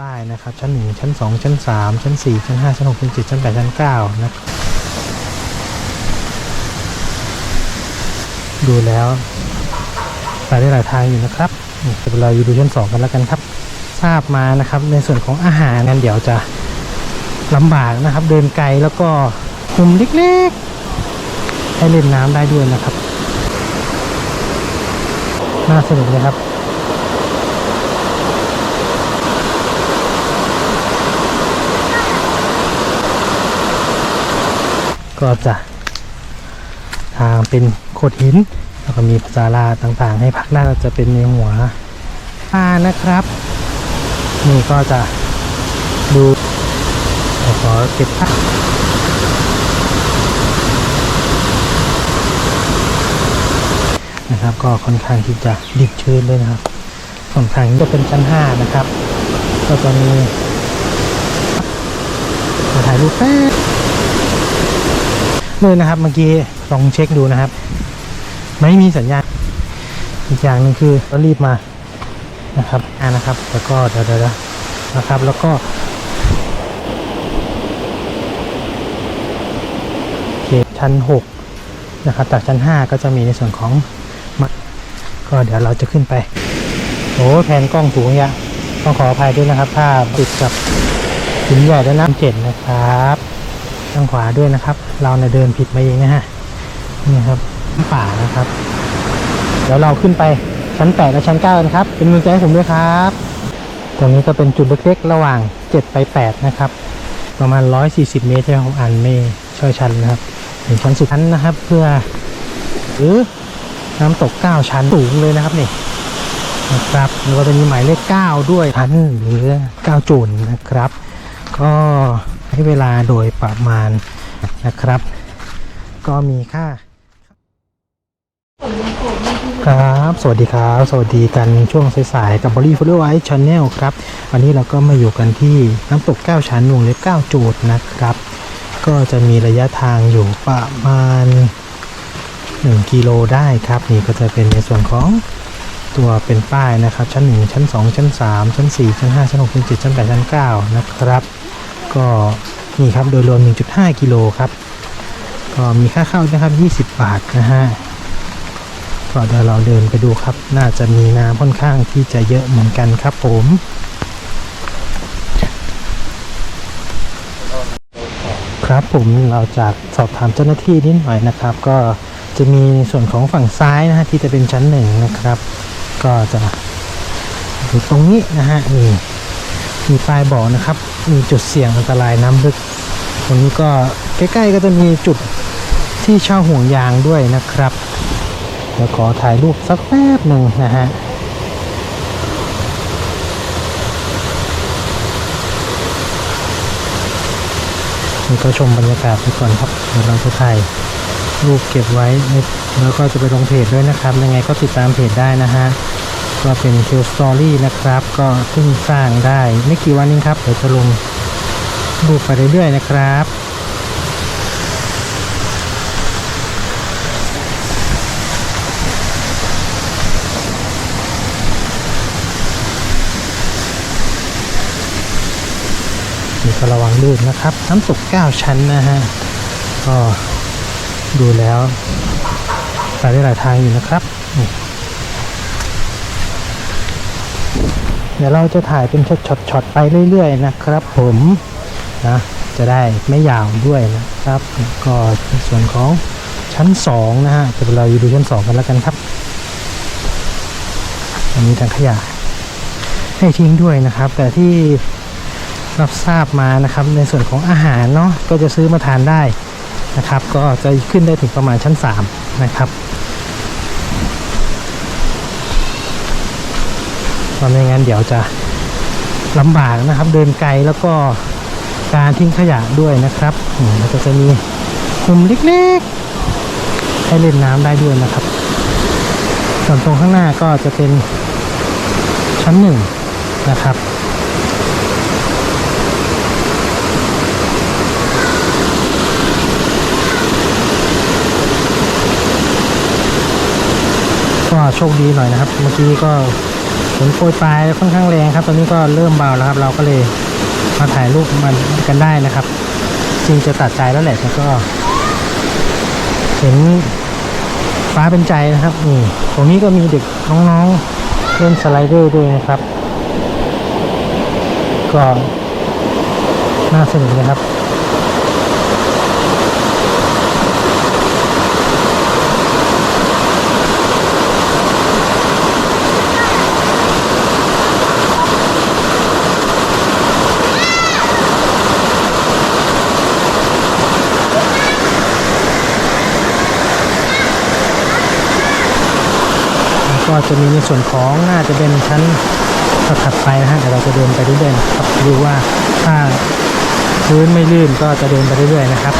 ป้ายนะครับ ชั้น 1 ชั้น 2 ชั้น 3 ชั้น 4 ชั้น 5 ชั้น 6 ชั้น 7 ชั้น 8 ชั้น 9 นะครับดูแล้วไปได้หลายทางอยู่นะครับเดี๋ยวเราอยู่ดูชั้น 2 กันแล้วกันครับ ทราบมานะครับในส่วนของอาหารนั้นเดี๋ยวจะลำบากนะครับ เดินไกลแล้วก็มุมเล็กๆ ให้เล่นน้ำได้ด้วยนะครับ น่าสนุกเลยครับ ก็จะทางเป็นโขดหิน แล้วก็มีศาลาต่างๆ ให้พักได้จะเป็นในหัวปลานะครับ นี่ก็จะดูขอเก็บภาพนะครับ ก็ค่อนข้างที่จะดิบชื้นเลยนะครับส่วนทางนี้ก็เป็นชั้น 5 นะครับ ก็จะมีมาถ่ายรูปแป๊บ เลยนะครับเมื่อกี้ลองเช็คดูนะครับ ไม่มีสัญญาณอีกอย่างหนึ่งคือก็รีบมานะครับอ่านะครับ แล้วก็เดี๋ยวเดี๋ยวนะครับ แล้วก็เขตชั้น6นะครับจากชั้น5ก็จะมีในส่วนของมาก็เดี๋ยวเราจะขึ้นไปโอ้แผนกล้องสูงอย่างต้องขออภัยด้วยนะครับถ้าติดกับหินใหญ่และน้ำเจ็ดนะครับ ทางขวาด้วยนะครับ เราเนี่ยเดินผิดมาเองนะฮะนี่ครับป่านะครับ เดี๋ยวเราขึ้นไปชั้น8และชั้น9กันครับ เป็นมือใจให้ผมด้วยครับ ตรงนี้ก็เป็นจุดเล็กๆ ระหว่าง 7 ไป 8 นะครับ ประมาณ 140 เมตรใช่ไหมผมอ่านไม่ช่อยชันนะครับ ถึงชั้นสุดชั้นนะครับ เพื่อหรือน้ำตก 9 ชั้นสูงเลยนะครับนี่นะครับแล้วก็จะมีหมายเลข 9 ด้วยชั้นหรือ 9 จุนนะครับ ก็ ให้เวลาโดยประมาณนะครับ ก็มีค่าครับ สวัสดีครับ สวัสดีกันช่วงสายๆกับบริฟ o ลไวท์ช n แนลครับ วันนี้เราก็มาอยู่กันที่น้ำตก9ชั้นวงเล็บ9จูดนะครับ ก็จะมีระยะทางอยู่ประมาณ 1 กิโลได้ครับ นี่ก็จะเป็นในส่วนของตัวเป็นป้ายนะครับ ชั้น 1 ชั้น 2 ชั้น 3 ชั้น 4 ชั้น 5 ชั้น 6 ชั้น 7 ชั้น 8 ชั้น 9 นะครับ ก็นี่ครับโดยรวม 1.5 กิโลครับ ก็มีค่าเข้านะครับ 20 บาทนะฮะก็เดี๋ยวเราเดินไปดูครับ น่าจะมีน้ำค่อนข้างที่จะเยอะเหมือนกันครับผมครับผมเราจากสอบถามเจ้าหน้าที่นิดหน่อยนะครับ ก็จะมีส่วนของฝั่งซ้ายนะฮะที่จะเป็นชั้นหนึ่งนะครับ ก็จะอยู่ตรงนี้นะฮะนี่มีป้ายบอกนะครับ มีจุดเสี่ยงอันตรายน้ำลึกตรงนี้ก็ใกล้ๆก็จะมีจุดที่เช่าห่วงยางด้วยนะครับเดี๋ยวขอถ่ายรูปสักแป๊บหนึ่งนะฮะนี่ก็ชมบรรยากาศไปก่อนครับเดี๋ยวเราจะถ่ายรูปเก็บไว้แล้วก็จะไปลงเพจด้วยนะครับ ยังไงก็ติดตามเพจได้นะฮะ ก็เป็นคิวสตอรี่นะครับ ก็เพิ่งสร้างได้ไม่กี่วันนี้ครับ เดี๋ยวจะลงรูปไปเรื่อยๆนะครับมีก็ระวังลื่นนะครับ น้ำตก9ชั้นนะฮะ ก็ดูแล้วไปได้หลายทางอยู่นะครับ เดี๋ยวเราจะถ่ายเป็นช็อตๆไปเรื่อย ๆ นะครับ ผมนะจะได้ไม่ยาวด้วยนะครับ ก็ในส่วนของชั้น 2 นะฮะจะเราอยู่ดูชั้น 2 กันแล้วกันครับอันนี้ทางขยะให้ทิ้งด้วยนะครับ แต่ที่รับทราบมานะครับในส่วนของอาหารเนาะก็จะซื้อมาทานได้นะครับ ก็จะขึ้นได้ถึงประมาณชั้น 3 นะครับเพ ราะไม่งั้นเดี๋ยวจะลำบากนะครับ เดินไกลแล้วก็การทิ้งขยะด้วยนะครับแล้วก็จะมีมุมเล็กๆ ให้เล่นน้ำได้ด้วยนะครับ ส่วนตรงข้างหน้าก็จะเป็นชั้นหนึ่งนะครับก็โชคดีหน่อยนะครับ เมื่อกี้ก็ ฝนโปรยปลายค่อนข้างแรงครับ ตอนนี้ก็เริ่มเบาแล้วครับ เราก็เลยมาถ่ายรูปมันกันได้นะครับจริงจะตัดใจแล้วแหละแต่ก็ เห็นฟ้าเป็นใจนะครับนี่ตรงนี้ก็มีเด็กน้องๆเล่นสไลเดอร์ด้วยนะครับ ก็น่าสนุกเลยครับ ก็จะมีในส่วนของน่าจะเป็นชั้นถัดไปนะฮะเดี๋ยวเราจะเดินไปเรื่อยๆนะครับดูว่าถ้าพื้นไม่ลื่นก็จะเดินไปเรื่อยๆนะครับ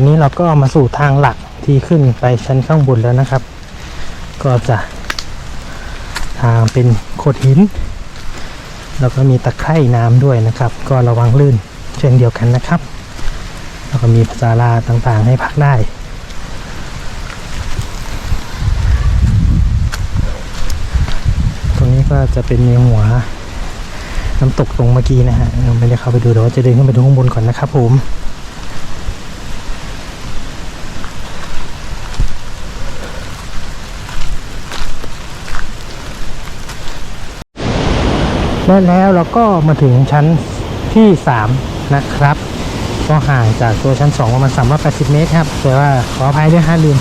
อนนี้เราก็มาสู่ทางหลักที่ขึ้นไปชั้นข้างบนแล้วนะครับ ก็จะทางเป็นโขดหิน แล้วก็มีตะไคร่น้ำด้วยนะครับ ก็ระวังลื่นเช่นเดียวกันนะครับ แล้วก็มีศาลาต่างๆให้พักได้ตรงนี้ก็จะเป็นในหัวน้ำตกตรงเมื่อกี้นะฮะเราไม่ได้เข้าไปดูเดี๋ยวจะเดินขึ้นไปดูข้างบนก่อนนะครับผม และแล้วเราก็มาถึงชั้นที่ 3 นะครับ ก็ห่างจากตัวชั้น 2 ประมาณ380 เมตรครับ แต่ว่าขออภัยด้วยฮะลืม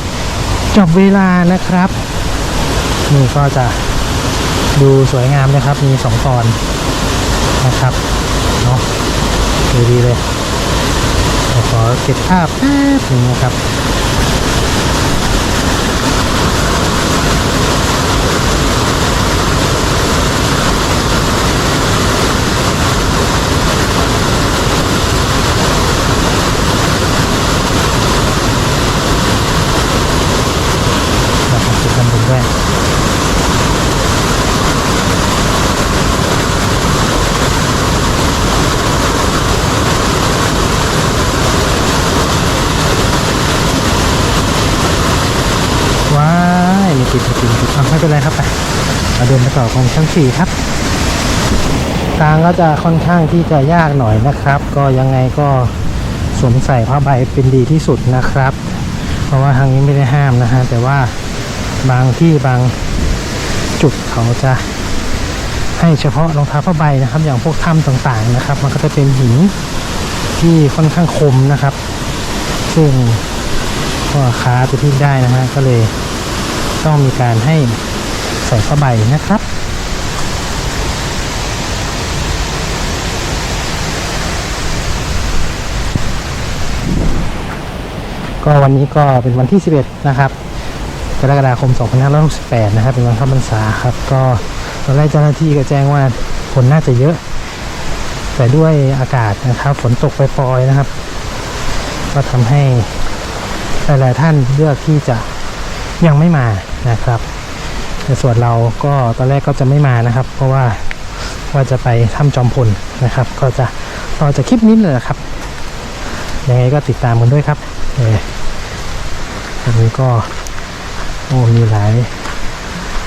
จบเวลานะครับ นี่ก็จะดูสวยงามนะครับ มี 2 ตอนนะครับเนาะดูดีเลยขอเก็บภาพแป๊บนึงนะครับจุดด้านบนด้วยว้ายมีติดมีติดมีติดอะไม่ เป็นไรครับไปมาเดินไปต่อของชั้นสี่ครับทางก็จะค่อนข้างที่จะยากหน่อยนะครับ ก็ยังไงก็สวมใส่ผ้าใบเป็นดีที่สุดนะครับ เพราะว่าทางนี้ไม่ได้ห้ามนะฮะแต่ว่าบางที่บางจุดเขาจะให้เฉพาะรองเท้าผ้าใบนะครับ อย่างพวกถ้ำต่างๆนะครับ มันก็จะเป็นหินที่ค่อนข้างคมนะครับ ซึ่งก็ขาจะทิ้งได้นะฮะก็เลยต้องมีการให้ ใส่ผ้าใบนะครับก็วันนี้ก็เป็นวันที่ 11 นะครับกรกฎาคม 2568 นะครับ เป็นวันเข้าพรรษาครับ ก็ตอนแรกเจ้าหน้าที่ก็แจ้งว่าฝนน่าจะเยอะ แต่ด้วยอากาศนะครับ ฝนตกปล่อยๆนะครับ ก็ทำให้หลายๆท่านเลือกที่จะยังไม่มานะครับ ในส่วนเราก็ตอนแรกก็จะไม่มานะครับ เพราะว่าว่าจะไปถ้ำจอมพลนะครับ ก็จะต่อจากคลิปนี้เลยนะครับยังไงก็ติดตามกันด้วยครับเอออันนี้ก็โอ้มีหลาย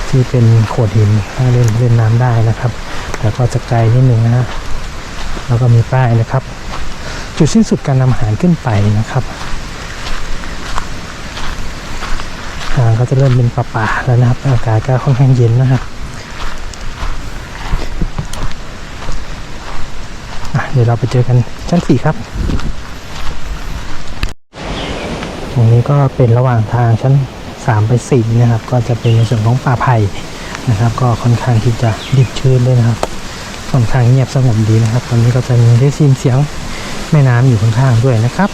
ที่เป็นโขดหินเล่นเล่นน้ำได้นะครับ แต่ก็จะไกลนิดหนึ่งนะฮะแล้วก็มีป้ายนะครับ จุดสิ้นสุดการนำอาหารขึ้นไปนะครับ ทางก็จะเริ่มเป็นป่าๆแล้วนะครับ อากาศก็ค่อนข้างเย็นนะครับเดี๋ยวเราไปเจอกันชั้นสี่ครับ ตรงนี้ก็เป็นระหว่างทางชั้น3ไป4นะครับ ก็จะเป็นในส่วนของป่าไผ่นะครับ ก็ค่อนข้างที่จะดิบชื้นด้วยนะครับค่อนข้างเงียบสงบดีนะครับ ตอนนี้ก็จะมีได้ยินเสียงแม่น้ำอยู่ข้างๆด้วยนะครับ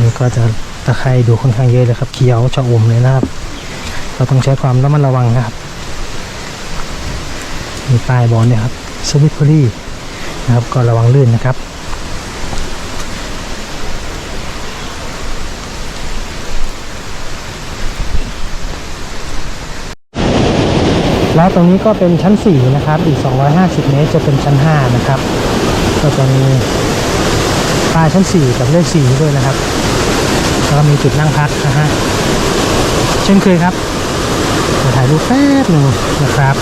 นี่ก็จะตะไคร่ดูค่อนข้างเยอะเลยครับเขียวชะอมเลยนะครับ เราต้องใช้ความระมัดระวังนะครับ มีป้ายบอกเนี่ยครับสวิตเ l อรี่นะครับ ก็ระวังลื่นนะครับแล้วตรงนี้ก็เป็นชั้น 4 นะครับ อีก 250 เมตรจะเป็นชั้น 5 นะครับ ก็จะมี ป้ายชั้น 4 กับเลข4ด้วยนะครับแล้วก็มีจุดนั่งพักนะฮะเช่นเคยครับมาถ่ายรูปแป๊บหนึ่งนะครับ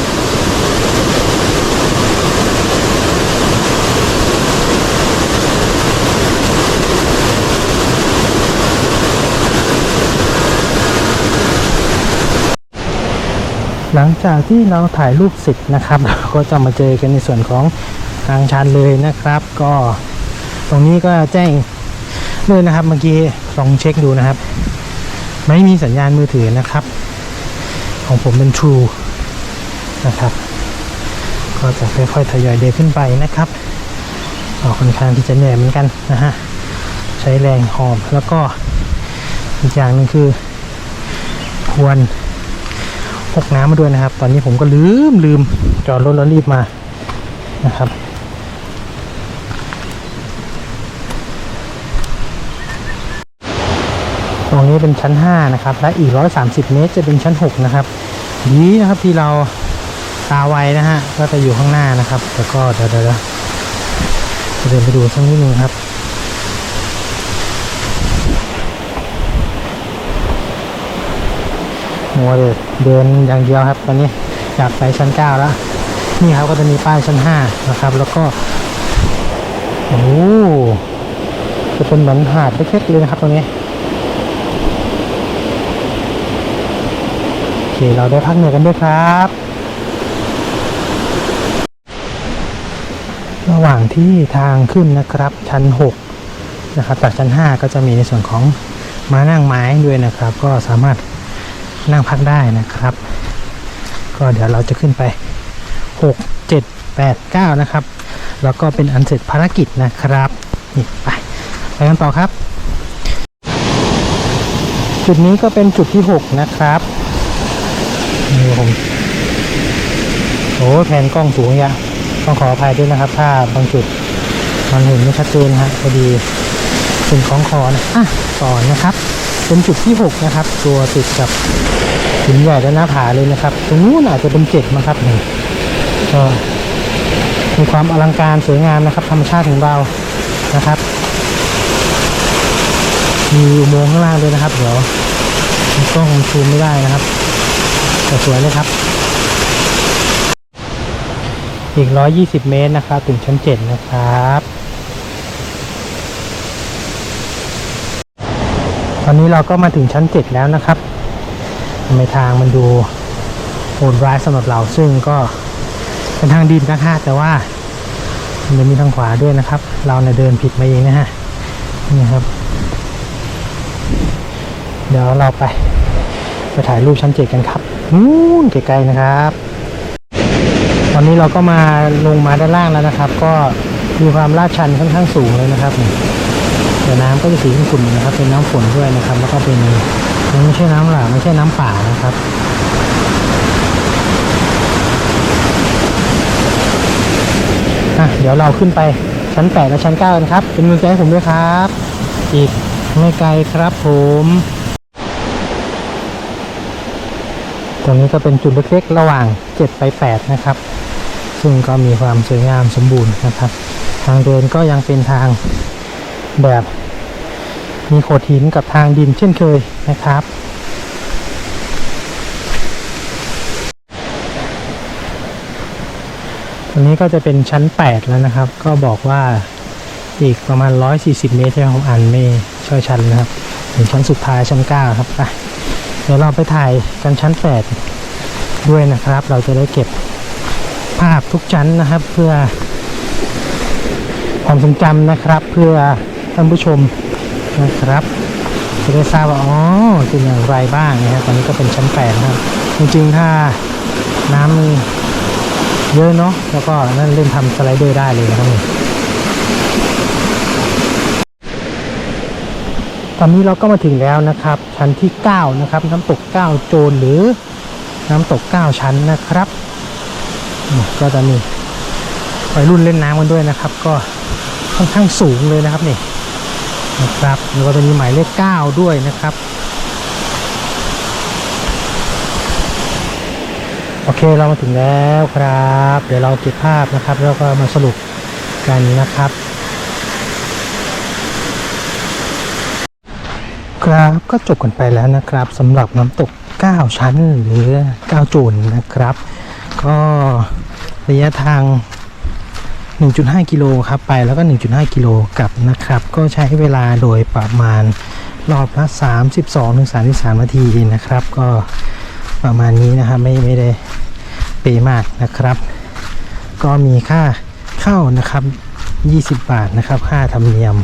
หลังจากที่เราถ่ายรูปเสร็จนะครับ เราก็จะมาเจอกันในส่วนของทางชันเลยนะครับ ก็ ตรงนี้ก็แจ้งเลยนะครับเมื่อกี้ลองเช็คดูนะครับ ไม่มีสัญญาณมือถือนะครับ ของผมเป็น True นะครับ ก็จะค่อยๆทยอยเดินขึ้นไปนะครับก็ค่อนข้างที่จะเหนื่อยเหมือนกันนะฮะใช้แรงหอบแล้วก็อีกอย่างหนึ่งคือ ควรพกน้ำมาด้วยนะครับ ตอนนี้ผมก็ลืมลืมจอดรถแล้วรีบมานะครับ รงนี้เป็นชั้น 5 นะครับ และอีก 130 เมตรจะเป็นชั้น 6 นะครับ ดีนะครับที่เราตาไวนะฮะ ก็จะอยู่ข้างหน้านะครับแต่ก็เดี๋ยวเดี๋ยวเดินไปดูสักนิดนึงครับมัวเดินเดินอย่างเดียวครับ ตอนนี้อยากไปชั้น 9 แล้ว นี่ครับก็จะมีป้ายชั้น 5 นะครับ แล้วก็ โอ้จะเป็นเหมือนหาดเล็กๆเลยนะครับตรงนี้ โอ เราได้พักเหนื่อยกันด้วยครับ ระหว่างที่ทางขึ้นนะครับชั้น 6 นะครับจากชั้น 5 ก็จะมีในส่วนของมานั่งไม้ด้วยนะครับ ก็สามารถนั่งพักได้นะครับ ก็เดี๋ยวเราจะขึ้นไป 6 7 8 9 นะครับ แล้วก็เป็นอันเสร็จภารกิจนะครับนี่ไปไปกันต่อครับ จุดนี้ก็เป็นจุดที่ 6 นะครับ นี่ผมโอ้แผนกล้องสูงอย่างต้องขออภัยด้วยนะครับ ถ้าบางจุดมันเห็นไม่ชัดเจนฮะพอดีเป็นของคอนะอะต่อนะครับ เป็นจุดที่ 6 นะครับ ตัวติดกับหินใหญ่และหน้าผาเลยนะครับ ตรงนู้นอาจจะเป็นเจ็ดมั้งครับนี่ก็มีความอลังการสวยงามนะครับ ธรรมชาติของเรานะครับ มีอุโมงค์ข้างล่างด้วยนะครับ เดี๋ยวมีกล้องซูมไม่ได้นะครับแต่ สวยเลยครับ อีก 120 เมตรนะครับ ถึงชั้น 7 นะครับ ตอนนี้เราก็มาถึงชั้น 7 แล้วนะครับทำไมทางมันดูโหดร้ายสำหรับเราซึ่งก็เป็นทางดินนะคะแต่ว่ามันมีทางขวาด้วยนะครับ เราเนี่ยเดินผิดมาเองนะฮะนี่ครับ เดี๋ยวเราไปไปถ่ายรูปชั้น7กันครับ นู่นไกลๆนะครับ ตอนนี้เราก็มาลงมาด้านล่างแล้วนะครับ ก็มีความลาดชันค่อนข้างสูงเลยนะครับนี่เดี๋ยวน้ำก็จะสีขุ่นนะครับ เป็นน้ำฝนด้วยนะครับ แล้วก็เป็นไม่ใช่น้ำหลากไม่ใช่น้ำป่านะครับอะเดี๋ยวเราขึ้นไปชั้น 8 และชั้น 9 กันครับ เป็นมือใจให้ผมด้วยครับ อีกไม่ไกลครับผม ตรงนี้ก็เป็นจุดเล็กๆระหว่าง 7 ไป 8 นะครับ ซึ่งก็มีความสวยงามสมบูรณ์นะครับ ทางเดินก็ยังเป็นทางแบบมีโขดหินกับทางดินเช่นเคยนะครับ ตรงนี้ก็จะเป็นชั้น 8 แล้วนะครับ ก็บอกว่าอีกประมาณ 140 เมตรที่ผมอ่านไม่ช่อยชันนะครับ ถึงชั้นสุดท้ายชั้น 9 ครับไป เดี๋ยวเราไปถ่ายกันชั้น 8 ด้วยนะครับ เราจะได้เก็บภาพทุกชั้นนะครับ เพื่อความทรงจำนะครับ เพื่อท่านผู้ชมนะครับจะได้ทราบว่าอ๋อเป็นอย่างไรบ้างนะครับตอนนี้ก็เป็นชั้น 8 นะครับ จริงๆถ้าน้ำเยอะเนาะแล้วก็นั่นเล่นทำสไลเดอร์ได้เลยนะครับ ตอนนี้เราก็มาถึงแล้วนะครับ ชั้นที่ 9 นะครับ น้ำตก 9 โจรหรือน้ำตก 9 ชั้นนะครับ ก็จะมีวัยรุ่นเล่นน้ำกันด้วยนะครับ ก็ค่อนข้างสูงเลยนะครับนี่นะครับแล้วก็ตัวนี้หมายเลขเก้าด้วยนะครับโอเคเรามาถึงแล้วครับ เดี๋ยวเราเก็บภาพนะครับ แล้วก็มาสรุปกันนะครับ ครับก็จบกันไปแล้วนะครับสำหรับน้ำตก 9 ชั้นหรือ 9 จูนนะครับ ก็ระยะทาง 1.5 กิโลครับไปแล้วก็ 1.5 กิโลกลับนะครับ ก็ใช้เวลาโดยประมาณรอบละ 32-33 นาทีนะครับ ก็ประมาณนี้นะครับไม่ไม่ได้เปมากนะครับ ก็มีค่าเข้านะครับ 20 บาทนะครับ ค่าธรรมเนียม